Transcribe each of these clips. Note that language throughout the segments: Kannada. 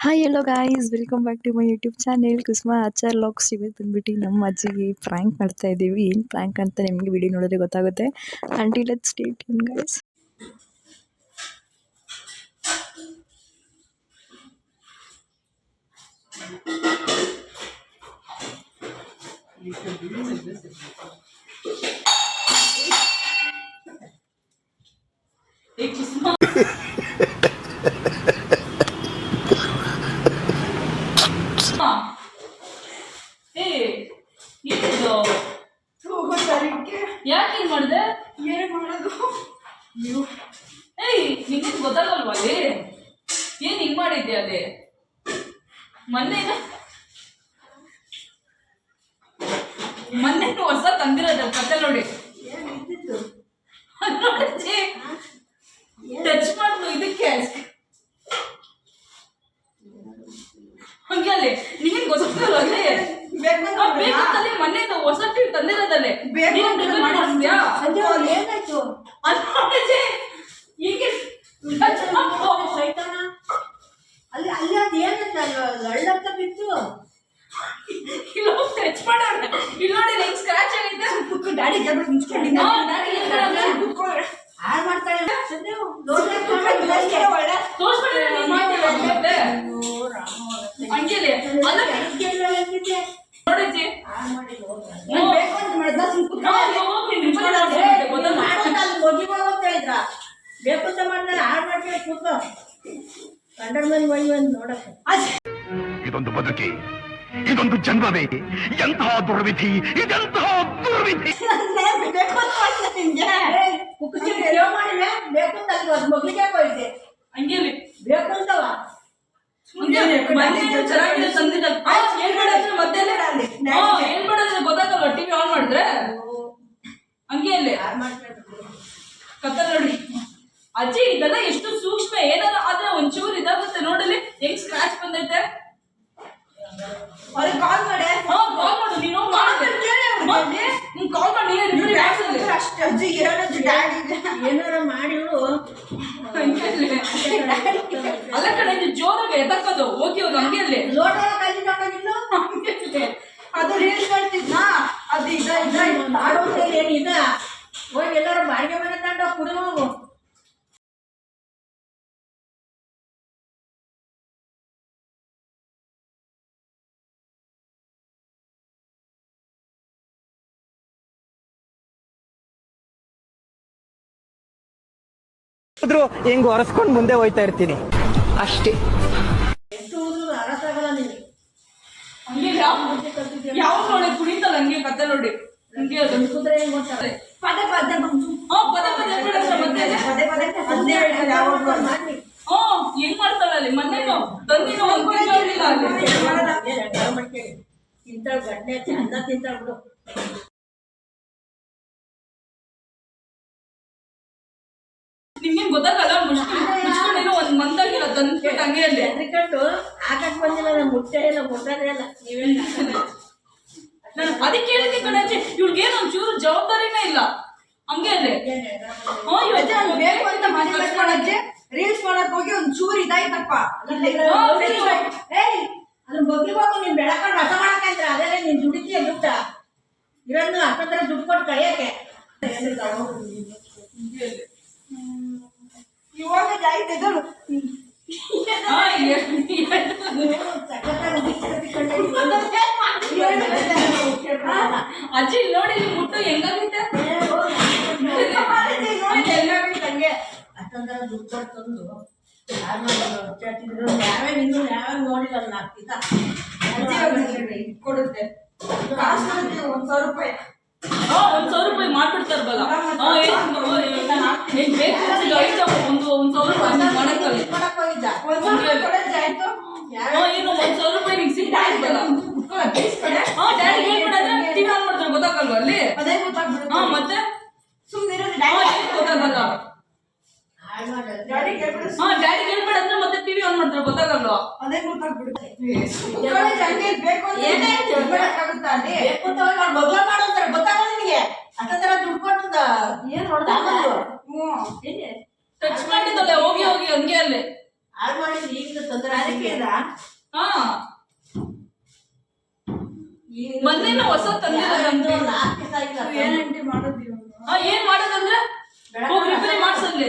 Hi hello guys welcome back to my YouTube channel Kusuma Achar vlogs ಇವತ್ತು ಬಂದ್ಬಿಟ್ಟು ನಮ್ಮ ಅಜ್ಜಿಗೆ ಪ್ರ್ಯಾಂಕ್ ಮಾಡ್ತಾ ಇದ್ದೀವಿ. ಏನು ಪ್ರ್ಯಾಂಕ್ ಅಂತ ನಿಮಗೆ ವಿಡಿಯೋ ನೋಡಿದ್ರೆ ಗೊತ್ತಾಗುತ್ತೆ. ಅಂಟಿ ಲೆಟ್ ಸ್ಟೇಟ್ ಇನ್ ಗೈಸ್ ಏ ಮಾಡೋದು? ನೀವು ಏಯ್ ನಿಂಗೆ ಗೊತ್ತಾಗಲ್ವಾ ಅಲ್ಲಿ? ಏನ್ ಹಿಂಗ್ ಮಾಡಿದ್ದೆ ಅಲ್ಲಿ? ಮೊನ್ನೆ ಮೊನ್ನೆ ಹೊಸ ತಂದಿರೋದ ಕತೆ ನೋಡಿ. ಟಚ್ ಮಾಡ್ದು ಇದಕ್ಕೆ. ಹಂಗೆ ಅಲ್ಲಿ. ನಿಂಗೆ ಗೊತ್ತಾಗಲ್ಲ ಬೇಕಂತಲ್ಲಿ ಮೊನ್ನೆ ಹೊಸ ಟಿವಿ ತಂದಿರೋದಲ್ಲೇ. ಏನಾಯ್ತು? ಹೀಗೆ. ಸೈತಾನ ಅಲ್ಲಿ ಅಲ್ಲಿ ಅದು ಏನಂತ? ಲಳ್ಳಂತ ಬಿತ್ತು ಇಲ್ಲ ಟಚ್ ಮಾಡೋಣ. ಇಲ್ಲಿ ನೋಡಿ ಹೆಂಗ್ ಸ್ಕ್ರಾಚ್ ಆಗೈತೆ. ಡ್ಯಾಡಿ ಜಬ್ರ ನಿಂತ್ಕೊಂಡಿದ್ದ? ಹಾಳು ಮಾಡ್ತಾಳೆ ತೋರ್ಸ್ಬಿಟ್ರೆ ಬೇಕು ಅಂತ ಮಾಡಿದ್ರೆ ಹಾಳು ಮಾಡ್ಕೊಂಡು ಕೂತು ಗಂಡನ ಮೇಲೆ ಒಯ್ಯು ಅಂತ ನೋಡಕ್ಕೆ ಇದೊಂದು ಬದುಕಿ ಇದೊಂದು ಜನ್ಮವೇ ಎಂತಹ ದುರ್ವಿಧಿ ಇದೆಂತಹ ದುರ್ವಿಧಿ. ಕುಕ್ಕಿ ಸೇವ್ ಮಾಡಿಲ್ಲ ಬೇಕು ಅಂತ ಅಲ್ಲಿ ಒಂದು ಮಗುಗೆ ಹೋಯ್ತೆ ಹಂಗೇಲಿ ಬೇಕು ಅಂತವ? ಹಂಗೇಲಿ ಮೊನ್ನೆ ಚೆನ್ನಾಗಿದೆ ತಂದಿದ್ದ ಏನ್ ಮಾಡಿದ್ರೆ ಮತ್ತೆ ಏನ್ ಮಾಡಿದ್ರೆ ಗೊತ್ತಾಗಲ್ವಾ ಟಿವಿ ಆನ್ ಮಾಡಿದ್ರೆ. ಹಂಗೆ ಅಲ್ಲಿ ಕತ್ತ ನೋಡಿ ಅಜ್ಜಿ ಇದೆಲ್ಲ ಎಷ್ಟು ಸೂಕ್ಷ್ಮ ಏನಲ್ಲ ಆದ್ರೆ ಒಂಚೂರು ಇದಾಗುತ್ತೆ ನೋಡಲಿ. ಹೆಂಗ್ ಸ್ಕ್ರಾಚ್ ಬಂದೈತೆ? ಅವ್ರಿಗೆ ಕಾಲ್ ಮಾಡಿ. ಹಾ ಕಾಲ್ ಮಾಡು. ನೀನು ನೀನ್ ಕಾಲ್ ಮಾಡಿ ಅಷ್ಟು ಅಜ್ಜಿ ಹೇಳೋದು ಡ್ಯಾಡಿಗೆ ಏನಾರ ಅಲ್ಲ ಕಡೆ ಜೋರಾಗ ಜೋರಾಗಿ ಎದಕ್ಕದು ಹೋಗಿ ಅವ್ರು ಹಂಗೆ ಅಲ್ಲಿ ಲೋಟ ಕಲ್ಲಿ ತಗೊಂಡಿಲ್ಲ ಹಂಗೆ ಅಲ್ಲಿ. ಅದು ರೀಲ್ಸ್ ಮಾಡ್ತಿದ್ನಾ ಅದು ಇದ ಇದ ಮಾಡೋದು ಏನು ಇದ ಹೋಗಿ ಎಲ್ಲಾರು ಬಾಡಿಗೆ ಮನೆ ತಂಡ ಕುಡಿ ಹೋಗು ಹೋದ್ರು ಹೆಂಗ್ ಒರೆಸ್ಕೊಂಡ್ ಮುಂದೆ ಹೋಯ್ತಾ ಇರ್ತೀನಿ. ಅಷ್ಟೇ. ಎಷ್ಟು ಘಟನೆ ನೋಡಿ ಕುಣಿತಲ್ಲ ನೋಡಿ ಹಂಗೆ ತಿಂತಾಳ ಬಿಡು ನಿಮ್ಗೇನ್ ಗೊತ್ತಾಗಲ್ಲ ಮುಚ್ಕೊಂಡಿರೋ ಒಂದ್ ಮಂತ್ ಆಗಿಲ್ಲ ತಂದ್ಬಿಟ್ಟು ಹಂಗೆ ಅಲ್ಲಿ ಹೆದ್ರಿಕೊಂಡು ಹಾಕಕ್ ಬಂದಿಲ್ಲ ನಾನು ಮುಟ್ಟೆ ಇಲ್ಲ ಮುಟ್ಟದೇ ಇಲ್ಲ. ನೀವೇನು ನಾನು ಅದಕ್ಕೆ ಹೇಳಿದ್ದೆ ಕಣಜ್ಜಿ ಇವ್ಳಿಗೇನು ಒಂಚೂರು ಜವಾಬ್ದಾರಿನೇ ಇಲ್ಲ. ಹಂಗೆ ಅಲ್ಲಿ ಹ್ಞೂ ಇವತ್ತೆ ನಾನು ಬೇಕು ಅಂತ ಮನೆ ಕಟ್ಕೊಳಕ್ಕೆ ರೀಲ್ಸ್ ಮಾಡಕ್ ಹೋಗಿ ಒಂದ್ ಚೂರ್ ಇದಾಯ್ತಪ್ಪ ಏಯ್ ಅದ್ರ ಬಗ್ಗೆ ಹೋಗಿ ನೀನ್ ಬೆಳಕೊಂಡು ರಸ ಮಾಡಕಂತ್ರ ಅದೇ ನೀನ್ ದುಡಿತೀಯ ದುಡ್ಡ ಇರೋದು ಹತ್ತತ್ರ ದುಡ್ಡು ಕೊಟ್ಟು ಕಳಿಯಕ್ಕೆ. ಇವಾಗ ಕಟ್ಕೊಂಡು ಅಜ್ಜಿ ನೋಡಿ ಮುಟ್ಟು ಹೆಂಗಾಗುತ್ತೆ ಹಂಗೆ. ಅಷ್ಟೊಂದರ ದುಡ್ಡು ತಂದು ಯಾರು ಇನ್ನು ಯಾವೇ ನಿನ್ನ ಯಾವೇ ನೋಡಿಲ್ಲ ಅವ್ರಿಗೆ ಕೊಡುತ್ತೆ. ಒಂದ್ ಸಾವಿರ ರೂಪಾಯಿ. ಒಂದ್ ಸಾವಿರ ರೂಪಾಯಿ ಮಾಡ್ಬಿಡ್ತಾರ ಬಲ್ಲ ಹಾ ಏನ್ ಏನ್ ಬೇಕು ಅನ್ಸಿದ್ದು ಐತೆ ಒಂದು ಒಂದ್ ಸಾವಿರ ರೂಪಾಯಿ ನೀನ್ ಮಾಡಕ್ಕಲ್ಲ ಮಾಡಕ್ ಹೋಗಿದ್ದ ಒಂದ್ ಸಾವಿರ ರೂಪಾಯಿ ಕೊಡೋದು ಆಯ್ತು ಹಾ ಏನು ಒಂದ್ ಸಾವಿರ ರೂಪಾಯಿ ನಿಂಗೆ ಸಿಗ್ತಾ ಇದ್ದಲ್ಲ ಕುತ್ಕೊಳ್ಳೋ ಪ್ಲೀಸ್ ಕಡೆ ಹಾ ಡ್ಯಾಡಿ ಹೇಳ್ಬಿಡಂದ್ರೆ ಟಿವಿ ಆನ್ ಮಾಡ್ತಾರೆ ಗೊತ್ತಾಗಲ್ವಾ ಅಲ್ಲಿ ಅದೇ ಗೊತ್ತಾಗ್ಬಿಡುತ್ತೆ ಹಾ ಮತ್ತೆ ಸುಮ್ಮನೆ ಹಾ ಡ್ಯಾಡಿ ಏನ್ ಗೊತ್ತಾಗಲ್ಲ ಹಾಳು ಡ್ಯಾಡಿ ಕೇಳ್ಬಿಡು ಹಾ ಡ್ಯಾಡಿ ಹೇಳ್ಬೇಡ ಅಂದ್ರೆ ಮತ್ತೆ ಟಿವಿ ಆನ್ ಮಾಡ್ತಾರೆ ಗೊತ್ತಾಗಲ್ಲ ಅದೇ ಗೊತ್ತಾಗ್ಬಿಡುತ್ತೆ. ಹಂಗೆ ಬೇಕು ಅಂತ ಏನೇ ಹೇಳಕ್ಕಾಗುತ್ತಾ ಅಲ್ಲಿ? ಬೇಕು ಅಂತ ಹೋಗಿ ಅವ್ರು ಬಗ್ಲ ಮಾಡೋಂತಾರೆ ಗೊತ್ತಾಗಲ್ಲ ನಿನಗೆ. ಅಷ್ಟೊತ್ತರ ದುಡ್ಡು ಕೊಟ್ಟದ. ಏನ್ ಹೊಡ್ದ ಟಚ್ ಮಾಡಿದ್ದಲ್ಲ ಹೋಗಿ ಹೋಗಿ ಹಂಗೆ ಅಲ್ಲಿ. ಹಾಳು ಮಾಡಿದ್ದು ಈಗ ತೊಂದರೆ ಅದಕ್ಕೆ ಇದಾ? ಹಾ. ಮೊನ್ನೆನೂ ಹೊಸ ನಾಲ್ಕು ದಿವಸ ಆಗಿಲ್ಲ ಏನಂಟಿ ಮಾಡೋದು ಇವಾಗ? ಹಾ ಏನ್ ಮಾಡೋದಂದ್ರೆ ಹೋಗಿ ರಿಪೇರಿ ಮಾಡ್ಸಲ್ಲಿ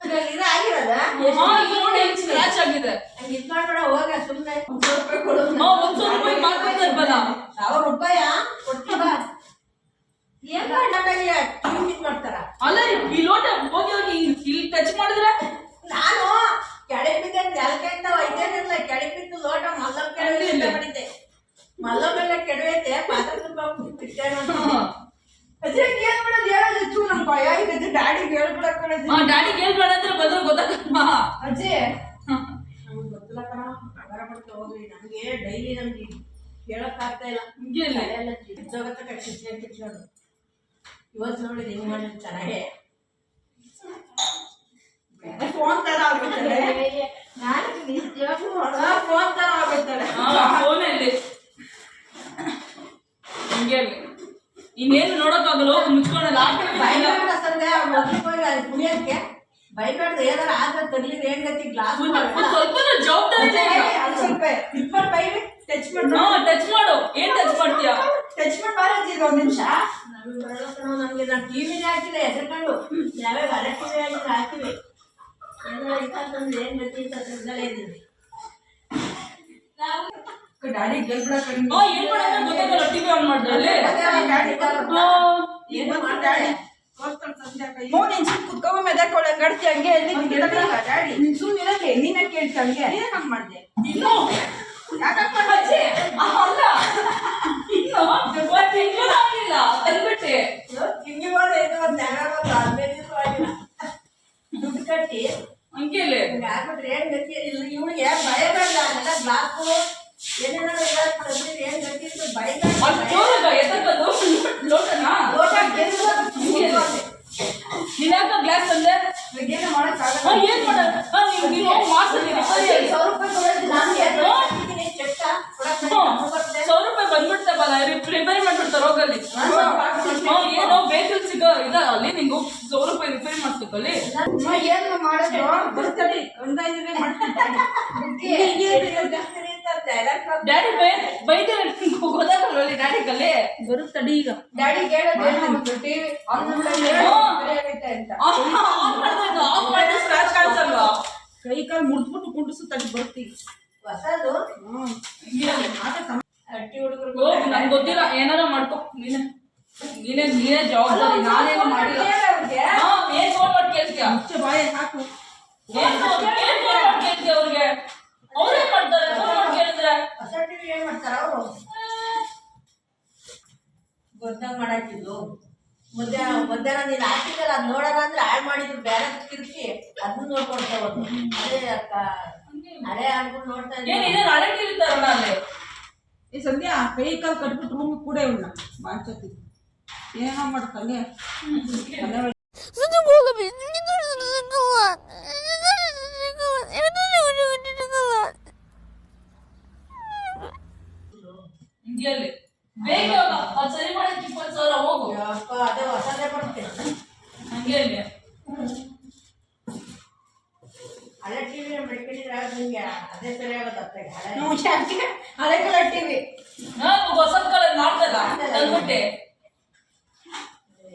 ಇದ್ರಲ್ಲಿ ಇದು ಆಗಿರೋದ ಹಾ ಈಗ ನೋಡಿ ಹೆಂಗ್ ಸ್ಕ್ರಾಚ್ ಆಗಿದೆ ಹಂಗೆ ಇದು ಮಾಡ್ಬೇಡ ಹೋಗ ಸುಮ್ಮನೆ ಒಂದ್ ಸಾವಿರ ರೂಪಾಯಿ ಕೊಡು. ಹಾ ಒಂದ್ ಸಾವಿರ ರೂಪಾಯಿ ಮಾಡ್ಕೊಡ್ತಾರಲ್ಲ ಸಾವಿರ ರೂಪಾಯ ಕೊಡ್ತೀವ ಏನ್ ಮಾಡ್ಲಾಗಿಲ್ಲ ಟಿವಿ ಇದು ಮಾಡ್ತಾರ ಅಲ್ಲ ಈ ಲೋಟ ಹೋಗಿ ಹೋಗಿ ಹಿಂಗ್ ಇಲ್ಲಿ ಟಚ್ ಮಾಡಿದ್ರೆ ನಾನು ಕೆಳಗೆ ಬಿದ್ದ ನೆಲಕ್ಕೆ ಇದ್ದಾವ ಇದೇನಿಲ್ಲ ಕೆಳಗೆ ಬಿದ್ದು ಲೋಟ ಮಲ್ಲ ಕೆಳಗೆ ಇಲ್ಲ. ಮಾಡಿದ್ದೆ ಮಲ್ಲ ಮೇಲೆ ಕೆಡವೈತೆ ಪಾತ್ರ ತುಂಬ ಬಿಟ್ಟೇನೋ ಅಂತ. ಅಜ್ಜಿ, ಏನ್ ಮಾಡೋದು ಹೇಳೋದು ಚೂ ನಂಗ್ ಭಯ ಇದೆ ಡ್ಯಾಡಿಗೆ ಹೇಳ್ಬಿಡಕ್ ಕಣಜ್ಜಿ. ಹಾ ಡ್ಯಾಡಿ ಹೇಳ್ಬೇಡ ಅಂದ್ರೆ ಬಂದ್ರೆ ಗೊತ್ತಾಗಲ್ಲ ಅಜ್ಜಿ ನಮ್ಗ್ ಗೊತ್ತಿಲ್ಲ ಕಣ ಅವರ ಬಿಟ್ಟು ಹೋಗ್ರಿ ನಮ್ಗೆ ಡೈಲಿ ನಮ್ಗೆ ಹೇಳಕ್ಕಾಗ್ತಾ ಇಲ್ಲ. ಹಿಂಗೆ ಇಲ್ಲ. ಎಲ್ಲ ಜಗತ್ತ ಕಿಚ್ಚೆ ಕಿಚ್ಚೋದು ಇವತ್ತು ನೋಡಿ ಹೆಂಗ್ ಮಾಡಿದ್ ಚೆನ್ನಾಗೆ. ಫೋನ್ ತರ ಆಗ್ಬಿಡ್ತಾರೆ ನಾನು ನಿಜವಾಗ್ಲೂ ಫೋನ್ ತರ ಆಗ್ಬಿಡ್ತಾರೆ ಫೋನಲ್ಲಿ ಹಿಂಗೆ. ಇನ್ನೇನು ನೋಡಕ್ಕಾಗಲ್ಲ ಮುಚ್ಕೊಂಡ್ರೆ ಮೊದ್ಲು ಹೋಗಿ ಅಲ್ಲಿ ಕುಡಿಯೋದಕ್ಕೆ ಬೈಬೇಡ್ದು ಏನಾರ ಆದ್ರೆ ತರ್ಲಿ ಏನ್ ಗತಿ ಗ್ಲಾಸ್ ಸ್ವಲ್ಪ ಜವಾಬ್ದಾರಿ ಇದೆ ಈಗ. ಅದು ಸ್ವಲ್ಪ ಇಟ್ಕೊಂಡು ಬೈಲಿ ಟಚ್ ಮಾಡಿ ಹಾ ಟಚ್ ಮಾಡು ಏನ್ ಟಚ್ ಮಾಡ್ತೀಯ ಟಚ್ ಮಾಡಿ ಬಾರಜ್ಜಿ ಇದು ಒಂದ್ ನಿಮಿಷ ನಮ್ಗೆ ಬರೋಕಣ ನಮ್ಗೆ ನಾನು ಟಿವಿನೇ ಹಾಕಿಲ್ಲ ಹೆಸರ್ಕೊಂಡು ಯಾವ್ಯಾವ ಹಳೆ ಟಿವಿ ಹಾಕಿದ್ರೆ ಹಾಕಿವಿ ಏನಾರ ಇತ್ತಂತಂದ್ರೆ ಏನ್ ಗತಿ ಅಂತ ತಿಳ್ದಲೇ ಇದ್ದೀವಿ ಡ್ಯಾಡಿ ಗೆಲ್ಬಿಡ ಕಡಿಮೆ ಹಾ ಏನ್ ಮಾಡೋದು ಗೊತ್ತಾಗಲ್ಲ ಟಿವಿ ಆನ್ ಮಾಡಿದ್ರಲ್ಲಿ ಹಾ ಏನು ಮಾಡ್ತಾರೆ ಹ್ಞೂ ನೀನ್ ಸುಮ್ ಕುತ್ಕೊಂಡ್ ಮೆದಕೊಳ್ಳಿ ಹಂಗಡ್ತಿ ಹಂಗೆ ಎಲ್ಲಿ ಡ್ಯಾಡಿ ನೀನ್ ಸುಮ್ ಇರಲಿ ನೀನೇ ಕೇಳ್ತಿ ಹಂಗೆ. ನೀನೇ ಹಂಗ್ ಮಾಡ್ದೆ. ಇನ್ನು ಯಾಕಪ್ಪ ಅಜ್ಜಿ, ಆ, ಅಲ್ಲ ಇನ್ನು ಒಂದ್ ತಿಂಗಳು ಆಗಿಲ್ಲ ತಂದ್ಬಿಟ್ಟೆ ತಿಂಗಿ ಹೋದ ಇದು ಒಂದು ನೆಲ ಹದಿನೈದು ದಿವಸ ಆಗಿಲ್ಲ ದುಡ್ಡು ಕಟ್ಟಿ ಹಂಗೇಲೆ ಹಿಂಗೆ ಆಗ್ಬಿಟ್ರೆ ಏನ್ ಗತಿ ಇಲ್ಲ ಇವಳಿಗೆ ಭಯ ಬೇಡ ಅದೆಲ್ಲ ಗ್ಲಾಸು ಏನೇನೋ ತಂದ್ರೆ ಏನ್ ಗತಿ ಅಂತ ಭಯ ಅದು ಜೋರಾಗ ಎತ್ತಕ್ಕದು ಲೋಟನಾ ಲೋಟ ಗೆಲ್ಬೋದು. ನೀನ್ ಯಾಕ ಗ್ಲಾಸ್ ತಂದೆ ಏನು ಮಾಡಕ್ ಹಾ ಏನ್ ಮಾಡ ಹಾ ನೀನ್ ನೀನು ಮಾಡ್ಸಲಿ ರಿಪೇರಿ ಆಗಿ. ಸಾವಿರ ರೂಪಾಯಿ ಕೊಡೋದು ನಾನು ಎರಡು ಹಾಕಿದ್ದೀನಿ ಚೆಕ್ಕ ಕೊಡಕ್ಕೆ ಹ್ಮ್. ನಾನು ಬರ್ತೇನೆ. ಸಾವಿರ ರೂಪಾಯಿ ಬಂದ್ಬಿಡ್ತಾವಲ್ಲ ರಿಪೇರಿ ಮಾಡ್ಬಿಡ್ತಾರ ಹೋಗಲ್ಲಿ ಹಾ ಏನೋ ವೆಹಿಕಲ್ ಸಿಗೋ ಇದ ಅಲ್ಲಿ ನಿಂಗು ಸಾವಿರ ರೂಪಾಯಿ ರಿಪೇರಿ ಮಾಡ್ಬೇಕಲ್ಲಿ ಅಮ್ಮ ಏನು ಮಾಡೋದು ಬರ್ತಡಿ ಒಂದೈದು ಮಾಡ್ತೀನಿ ಜಾಸ್ತಿನೇ ಅಂತ dialogue ಮಾಡ್ತಾರೆ. ಡ್ಯಾಡಿ ಬೈ ಗೊತ್ತಾಗಲ್ಲ ಬರುತ್ತಡಿ ಈಗ ಡ್ಯಾಡಿ ಟಿವಿ ಆನ್ ಅಂತ ಆಫ್ ಮಾಡ್ದಾಗ ಆಫ್ ಮಾಡಿದ್ರೆ ಸ್ಕ್ರಾಚ್ ಕಾಣಿಸಲ್ವಾ ಕೈ ಕಾಲು ಮುಡ್ದ್ಬಿಟ್ಟು ಕುಂಡಿಸು ತಡಿ ಬರ್ತೀವಿ ಹೊಸದು ಹುಡುಗರು ನಂಗೆ ಗೊತ್ತಿಲ್ಲ ಏನಾರ ಮಾಡ್ಕೊ ನೀನೆ ನೀನೇ ನೀನೇ ಜವಾಬ್ದಾರಿ ನಾನೇನು ಮಾಡಿಲ್ಲ ಹಾ ಏನ್ ಫೋನ್ ಮಾಡಿ ಕೇಳ್ತೀಯ ಬಾಯಿ ಹಾಕು ಗೊತ್ತಾಗ ಮಾಡಾಕಿದ್ದು. ಮಧ್ಯಾಹ್ನ ಮಧ್ಯಾಹ್ನ ನೀನು ಹಾಕಿದ್ದಲ್ಲ ಅದು ನೋಡೋಣ ಅಂದ್ರೆ ಹಾಳು ಮಾಡಿದ್ರು. ಬೇರೆ ತಿರ್ಸಿ ಅದನ್ನ ನೋಡ್ಕೊಳ್ತಾವೆ ಅದೇ ಅಕ್ಕ. ಹಳೆ ಅನ್ಕೊಂಡು ನೋಡ್ತಾ ಏನ್ ಇದ್ದೀನಿ ಈ ಸಂಧ್ಯಾ ಕೈ ಕಾಲು ಕಟ್ಬಿಟ್ಟು ರೂಮ್ ಕೂಡ ಇವನ್ನ ಬಾಚತಿ ಏನೋ ಮಾಡ್ತಾನೆ? ಅಲ್ಲಿ ಬೇಗ ಹೋಗ ಅದು ಸರಿ ಮಾಡಕ್ಕೆ ಇಪ್ಪತ್ತು ಸಾವಿರ ಹೋಗು. ಅಪ್ಪ ಅದೇ ಹೊಸದೇ ಬರ್ತೀನಿ ಹಂಗೆ ಅಲ್ಲಿ ಹಳೆ ಟಿವಿ ಮಡಿಕೊಂಡಿದ್ರೆ ನಿಂಗೆ. ಅದೇ ಸರಿ ಆಗೋದು ಅತ್ತಗೆ ಹಳೆ ಹಳೆ ಕಲರ್ ಟಿವಿ ನಾನು ಹೊಸ ಕಲರ್ ಮಾಡ್ದಲ್ಲ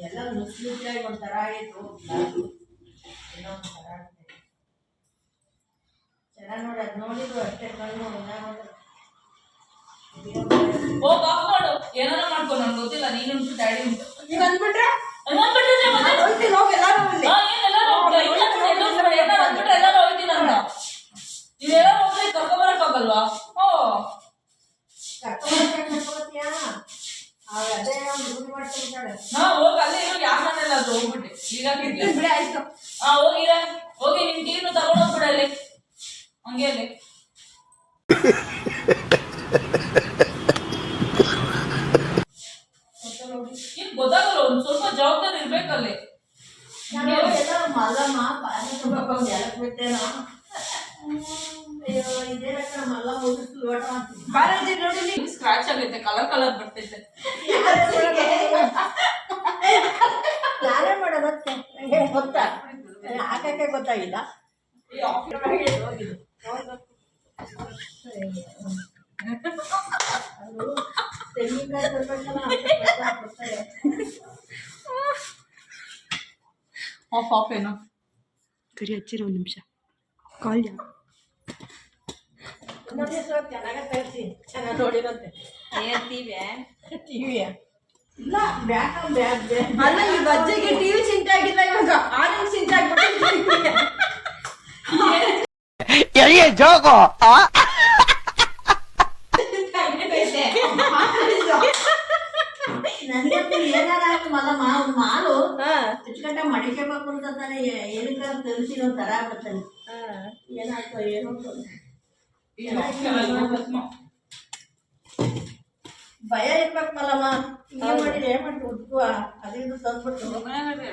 ಎಲ್ಲ ನುಚ್ಚು ನುಚ್ಚಾಗಿ ಒಂಥರ ಆಯಿತು. ಏನೋ ಒಂಥರ ಚೆನ್ನಾಗಿ ನೋಡಿ ಅದು ನೋಡಿದ್ರು ಅಷ್ಟೇ ಕಣ್ಣು ನೋಡಿದ್ರು ಹೋಗ್ ಆಫ್ ಮಾಡು. ಏನಾರ ಮಾಡ್ಕೊ ನಂಗೆ ಗೊತ್ತಿಲ್ಲ ನೀನು ಉಂಟು ಡ್ಯಾಡಿ ಉಂಟು ನೀನ್ ಅಂದ್ಬಿಟ್ರೆ ಕರ್ಕೊಂಬರಕ್ಕಾಗಲ್ವಾ ಓ ಹಾ ಹೋಗಿ ಅಲ್ಲೇ ಇರೋ ಅದು ಹೋಗ್ಬಿಟ್ಟೆ ಈಗ ಹಾ ಹೋಗಿ ಹೋಗಿ ನಿಮ್ ಟೀನು ತಗೊಂಡ್ ಹೋಗ್ಬಿಡ ಅಲ್ಲಿ. ಹಂಗೆ ಅಲ್ಲಿ ಏನ್ ಗೊತ್ತಾಗಲ್ಲ ಒಂದ್ ಸ್ವಲ್ಪ ಜವಾಬ್ದಾರಿ ಇರ್ಬೇಕಲ್ಲಿ ನಾನು ಎಲ್ಲರೂ ಮಲ್ಲಮ್ಮ ಪಾನಿ ತುಂಬೇಕು ಎಲಕ್ ಬಿಟ್ಟೇನೋ ಅಯ್ಯೋ ಇದೇನಕ್ಕ ಮಲ್ಲ ಮುಗಿಸ್ತು ಲೋಟ ಮಾಡ್ತೀನಿ ಬಾಲಾಜಿ ನೋಡಿ ಸ್ಕ್ರಾಚ್ ಆಗೈತೆ ಕಲರ್ ಕಲರ್ ಬರ್ತೈತೆ ನಾನೇ ನನಗೆ ನಂಗೆ ಗೊತ್ತಾ? ಹಾಕಕ್ಕೆ ಗೊತ್ತಾಗಿಲ್ಲ. ಆಫ್ ಆಫ್ ಏನೋ. ಕರಿ ಹಚ್ಚಿರೋ ಒಂದು ನಿಮಿಷ. ಕಾಲ್ ಯಾ? ಚೆನ್ನಾಗ ತರಿಸಿ ಚೆನ್ನಾಗಿ ನೋಡಿರಂತೆ. ಟಿವಿಯ ಇಲ್ಲ ಬ್ಯಾಕ್ ಬ್ಯಾಕ್ ಅಲ್ಲ ಈ ಬಜ್ಜೆಗೆ ಟಿವಿ ಚಿಂತೆ ಆಗಿಲ್ಲ ಇವಾಗ ಆರೆಂಜ್ ಚಿಂತೆ ಆಗ್ಬಿಟ್ಟು ಜೋಗೋ ಮಾಲು ಅಚ್ಚುಕಟ್ಟಾಗಿ ಮಡಿಕೇಬೇಕು ಅಂತಂದಾನೆ ಏನಕ್ಕ ತರಿಸಿ ಒಂಥರ ಆಗ್ಬಿಡ್ತಾನೆ. ಏನಾಯ್ತು ಏನೋ ಭಯ ಇರ್ಬೇಕು ಮಲ್ಲಮ್ಮ. ಹಿಂಗೆ ಮಾಡಿದ್ರೆ ಏನ್ ಮಾಡಿ ಉದ್ಕುವ ಅದು ಇದು ತಂದ್ಬಿಟ್ಟು.